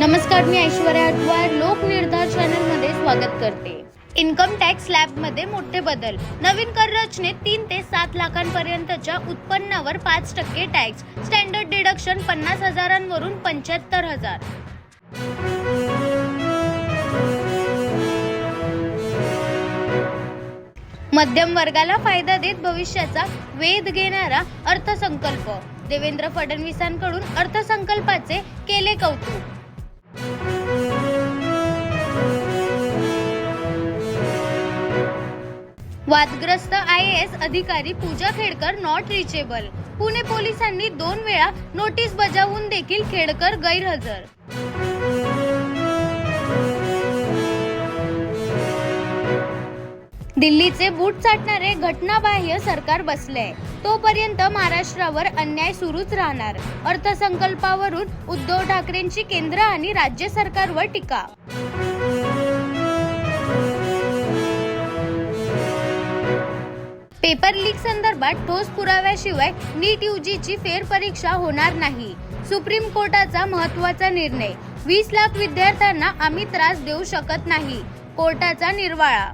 नमस्कार मी ऐश्वर्या अटवार लोकनिर्धार चॅनलमध्ये स्वागत करते. इन्कम टॅक्स स्लॅबमध्ये मोठे बदल. नवीन कर रचनेत तीन ते सात लाखांपर्यंतच्या उत्पन्नावर पाच टक्के टॅक्स. स्टँडर्ड डिडक्शन पन्नास हजारांवरून पंच्याहत्तर हजार. मध्यम वर्गाला फायदा देत भविष्याचा वेध घेणारा अर्थसंकल्प. देवेंद्र फडणवीसांकडून अर्थसंकल्पाचे केले कौतुक. वादग्रस्त आय एस अधिकारी पूजा खेडकर नॉट रिचेबल पुणे पोलिसांनी दोन वेळा नोटीस बजावून देखील खेडकर गैरहजर. दिल्लीचे बूट चाटणारे घटनाबाह्य सरकार बसले. तोपर्यंत महाराष्ट्रावर अन्याय सुरूच राहणार. अर्थसंकल्पावरून उद्धव ठाकरेंची केंद्र आणि राज्य सरकारवर टीका. पेपर लीक संदर्भात ठोस पुराव्याशिवाय नीट यूजीची फेरपरीक्षा होणार नाही. सुप्रीम कोर्टाचा महत्त्वाचा निर्णय. वीस लाख विद्यार्थ्यांना आम्ही त्रास देऊ शकत नाही. कोर्टाचा निर्वाळा.